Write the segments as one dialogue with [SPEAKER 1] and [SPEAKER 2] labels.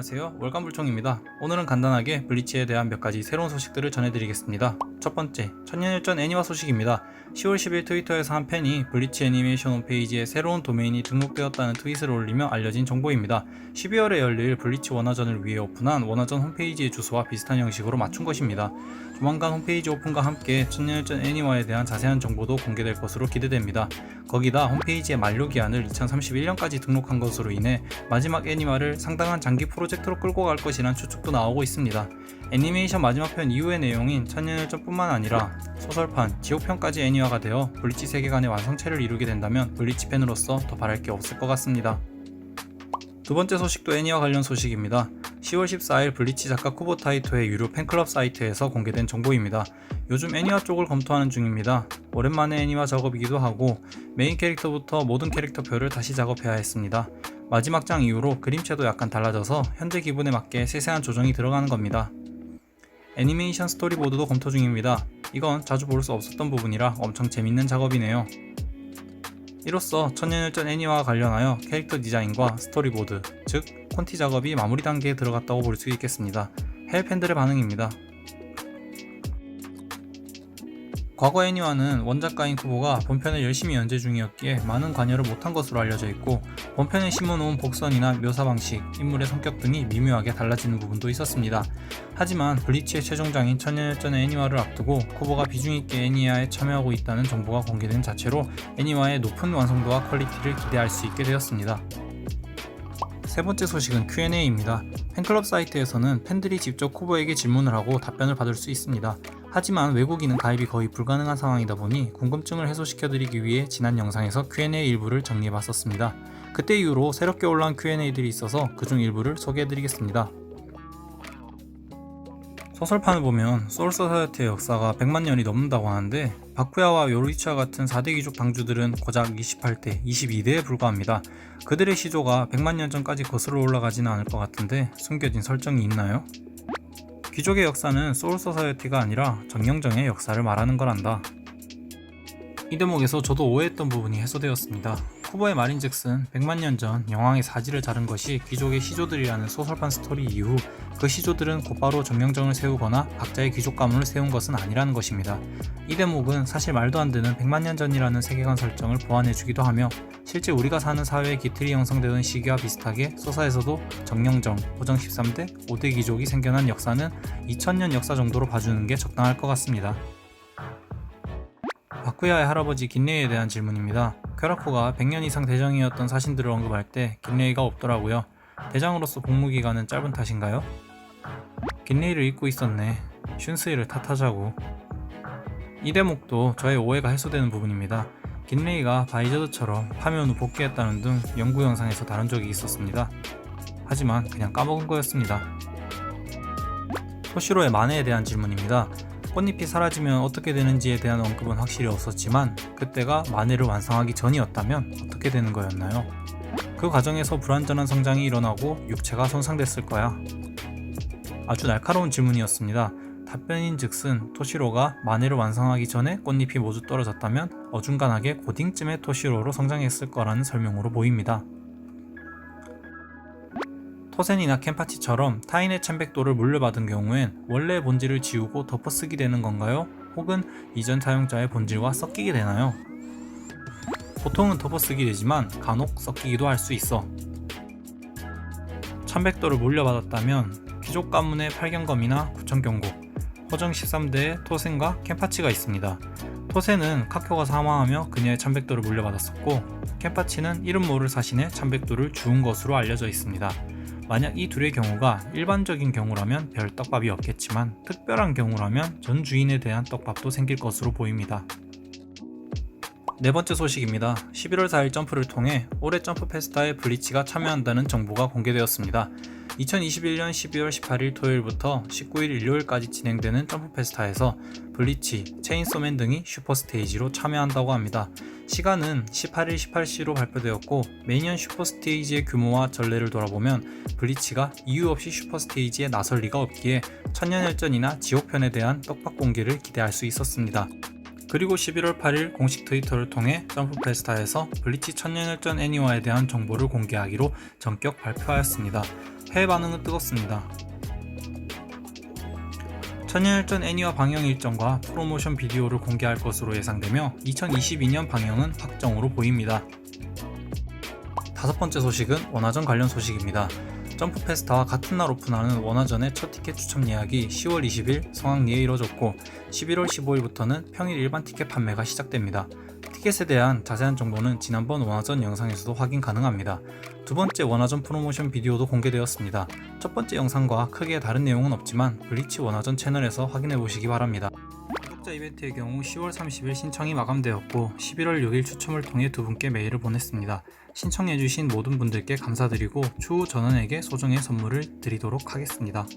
[SPEAKER 1] 안녕하세요. 월간불총입니다. 오늘은 간단하게 블리치에 대한 몇 가지 새로운 소식들을 전해드리겠습니다. 첫 번째 천년일전 애니화 소식입니다. 10월 10일 트위터에서 한 팬이 블리치 애니메이션 홈페이지에 새로운 도메인이 등록되었다는 트윗을 올리며 알려진 정보입니다. 12월에 열릴 블리치 원화전을 위해 오픈한 원화전 홈페이지의 주소와 비슷한 형식으로 맞춘 것입니다 조만간 홈페이지 오픈과 함께 천년일전 애니화에 대한 자세한 정보도 공개될 것으로 기대됩니다 거기다 홈페이지의 만료 기한을 2031년까지 등록한 것으로 인해 마지막 애니화를 상당한 장기 프로젝트로 끌고 갈 것이란 추측도 나오고 있습니다. 애니메이션 마지막 편 이후의 내용인 천년일전뿐만 아니라 소설판, 지옥편까지 애니화가 되어 블리치 세계관의 완성체를 이루게 된다면 블리치 팬으로서 더 바랄 게 없을 것 같습니다. 두 번째 소식도 애니와 관련 소식입니다. 10월 14일 블리치 작가 쿠보 타이토의 유료 팬클럽 사이트에서 공개된 정보입니다. 요즘 애니화 쪽을 검토하는 중입니다. 오랜만에 애니화 작업이기도 하고 메인 캐릭터부터 모든 캐릭터표를 다시 작업해야 했습니다. 마지막 장 이후로 그림체도 약간 달라져서 현재 기분에 맞게 세세한 조정이 들어가는 겁니다. 애니메이션 스토리보드도 검토 중입니다. 이건 자주 볼 수 없었던 부분이라 엄청 재밌는 작업이네요. 이로써 천년일전 애니와 관련하여 캐릭터 디자인과 스토리보드, 즉 콘티 작업이 마무리 단계에 들어갔다고 볼 수 있겠습니다. 해외 팬들의 반응입니다. 과거 애니와는 원작가인 쿠보가 본편을 열심히 연재 중이었기에 많은 관여를 못한 것으로 알려져 있고 본편에 심어놓은 복선이나 묘사 방식, 인물의 성격 등이 미묘하게 달라지는 부분도 있었습니다. 하지만 블리치의 최종장인 천년일전의 애니화를 앞두고 쿠보가 비중있게 애니화에 참여하고 있다는 정보가 공개된 자체로 애니화의 높은 완성도와 퀄리티를 기대할 수 있게 되었습니다. 세 번째 소식은 Q&A입니다. 팬클럽 사이트에서는 팬들이 직접 쿠보에게 질문을 하고 답변을 받을 수 있습니다. 하지만 외국인은 가입이 거의 불가능한 상황이다 보니 궁금증을 해소시켜드리기 위해 지난 영상에서 Q&A 일부를 정리해봤었습니다. 그때 이후로 새롭게 올라온 Q&A들이 있어서 그중 일부를 소개해드리겠습니다. 소설판을 보면 소울서사이트의 역사가 100만 년이 넘는다고 하는데 바쿠야와 요리치와 같은 4대 귀족 당주들은 고작 28대, 22대에 불과합니다. 그들의 시조가 100만 년 전까지 거슬러 올라가지는 않을 것 같은데 숨겨진 설정이 있나요? 귀족의 역사는 소울서사이어티가 아니라 정령정의 역사를 말하는 거란다. 이 대목에서 저도 오해했던 부분이 해소되었습니다. 쿠보의 말인즉슨 100만 년 전 영왕의 사지를 자른 것이 귀족의 시조들이라는 소설판 스토리 이후 그 시조들은 곧바로 정령정을 세우거나 각자의 귀족 가문을 세운 것은 아니라는 것입니다. 이 대목은 사실 말도 안 되는 100만 년 전이라는 세계관 설정을 보완해주기도 하며 실제 우리가 사는 사회의 기틀이 형성되던 시기와 비슷하게 소사에서도 정령정, 고정 13대, 5대 귀족이 생겨난 역사는 2000년 역사 정도로 봐주는 게 적당할 것 같습니다. 바쿠야의 할아버지 긴레이에 대한 질문입니다. 쾌라코가 100년 이상 대장이었던 사신들을 언급할 때 긴레이가 없더라고요. 대장으로서 복무 기간은 짧은 탓인가요? 긴레이를 잊고 있었네. 슌스이를 탓하자고. 이 대목도 저의 오해가 해소되는 부분입니다. 긴레이가 바이저드처럼 파면 후 복귀했다는 등 연구 영상에서 다룬 적이 있었습니다. 하지만 그냥 까먹은 거였습니다. 토시로의 만해에 대한 질문입니다. 꽃잎이 사라지면 어떻게 되는지에 대한 언급은 확실히 없었지만 그때가 만해를 완성하기 전이었다면 어떻게 되는 거였나요? 그 과정에서 불완전한 성장이 일어나고 육체가 손상됐을 거야. 아주 날카로운 질문이었습니다. 답변인 즉슨 토시로가 만해를 완성하기 전에 꽃잎이 모두 떨어졌다면 어중간하게 고딩쯤에 토시로로 성장했을 거라는 설명으로 보입니다. 토센이나 켄파치처럼 타인의 천백도를 물려받은 경우엔 원래의 본질을 지우고 덮어쓰기 되는 건가요? 혹은 이전 사용자의 본질과 섞이게 되나요? 보통은 덮어쓰기 되지만 간혹 섞이기도 할 수 있어. 천백도를 물려받았다면 귀족 가문의 팔경검이나 구천경고, 호정 13대의 토센과 켄파치가 있습니다. 토센은 카쿄가 사망하며 그녀의 천백도를 물려받았었고 켄파치는 이름 모를 사신의 천백도를 주운 것으로 알려져 있습니다. 만약 이 둘의 경우가 일반적인 경우라면 별 떡밥이 없겠지만 특별한 경우라면 전 주인에 대한 떡밥도 생길 것으로 보입니다. 네 번째 소식입니다. 11월 4일 점프를 통해 올해 점프 페스타에 블리치가 참여한다는 정보가 공개되었습니다. 2021년 12월 18일 토요일부터 19일 일요일까지 진행되는 점프 페스타에서 블리치, 체인소맨 등이 슈퍼 스테이지로 참여한다고 합니다. 시간은 18일 18시로 발표되었고 매년 슈퍼스테이지의 규모와 전례를 돌아보면 블리치가 이유 없이 슈퍼스테이지에 나설 리가 없기에 천년열전이나 지옥편에 대한 떡밥 공개를 기대할 수 있었습니다. 그리고 11월 8일 공식 트위터를 통해 점프 페스타에서 블리치 천년열전 애니화에 대한 정보를 공개하기로 전격 발표하였습니다. 해외 반응은 뜨겁습니다. 천년일전 애니와 방영 일정과 프로모션 비디오를 공개할 것으로 예상되며 2022년 방영은 확정으로 보입니다. 다섯 번째 소식은 원화전 관련 소식입니다. 점프 페스타와 같은 날 오픈하는 원화전의 첫 티켓 추첨 예약이 10월 20일 성황리에 이뤄졌고 11월 15일부터는 평일 일반 티켓 판매가 시작됩니다. 티켓에 대한 자세한 정보는 지난번 원화전 영상에서도 확인 가능합니다. 두 번째 원화전 프로모션 비디오도 공개되었습니다. 첫 번째 영상과 크게 다른 내용은 없지만 블리치 원화전 채널에서 확인해 보시기 바랍니다. 구독자 이벤트의 경우 10월 30일 신청이 마감되었고 11월 6일 추첨을 통해 두 분께 메일을 보냈습니다. 신청해주신 모든 분들께 감사드리고 추후 전원에게 소정의 선물을 드리도록 하겠습니다.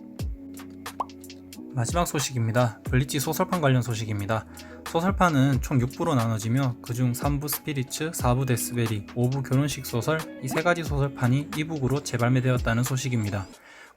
[SPEAKER 1] 마지막 소식입니다. 블리치 소설판 관련 소식입니다. 소설판은 총 6부로 나눠지며 그중 3부 스피리츠, 4부 데스베리, 5부 결혼식 소설 이 세 가지 소설판이 이북으로 재발매되었다는 소식입니다.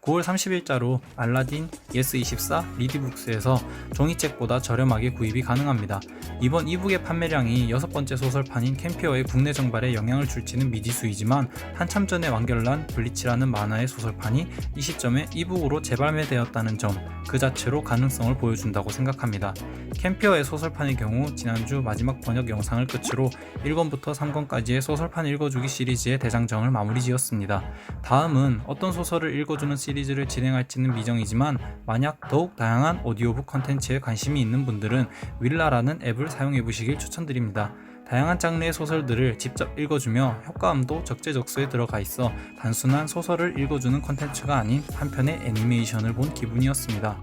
[SPEAKER 1] 9월 30일자로 알라딘, 예스24, 리디북스에서 종이책보다 저렴하게 구입이 가능합니다. 이번 이북의 판매량이 여섯 번째 소설판인 캠피어의 국내 정발에 영향을 줄지는 미지수이지만 한참 전에 완결난 블리치라는 만화의 소설판이 이 시점에 이북으로 재발매되었다는 점 그 자체로 가능성을 보여준다고 생각합니다. 캠피어의 소설판의 경우 지난주 마지막 번역 영상을 끝으로 1권부터 3권까지의 소설판 읽어주기 시리즈의 대장정을 마무리 지었습니다. 다음은 어떤 소설을 읽어주는 시리즈 를 진행할지는 미정이지만 만약 더욱 다양한 오디오북 컨텐츠에 관심이 있는 분들은 윌라라는 앱을 사용해 보시길 추천드립니다. 다양한 장르의 소설들을 직접 읽어주며 효과음도 적재적소에 들어가 있어 단순한 소설을 읽어주는 컨텐츠가 아닌 한편의 애니메이션을 본 기분이었습니다.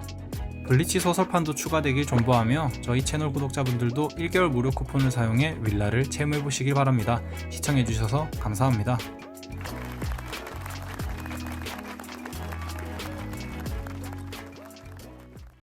[SPEAKER 1] 블리치 소설판도 추가되길 존버하며 저희 채널 구독자분들도 1개월 무료 쿠폰을 사용해 윌라를 체험해 보시길 바랍니다. 시청해주셔서 감사합니다.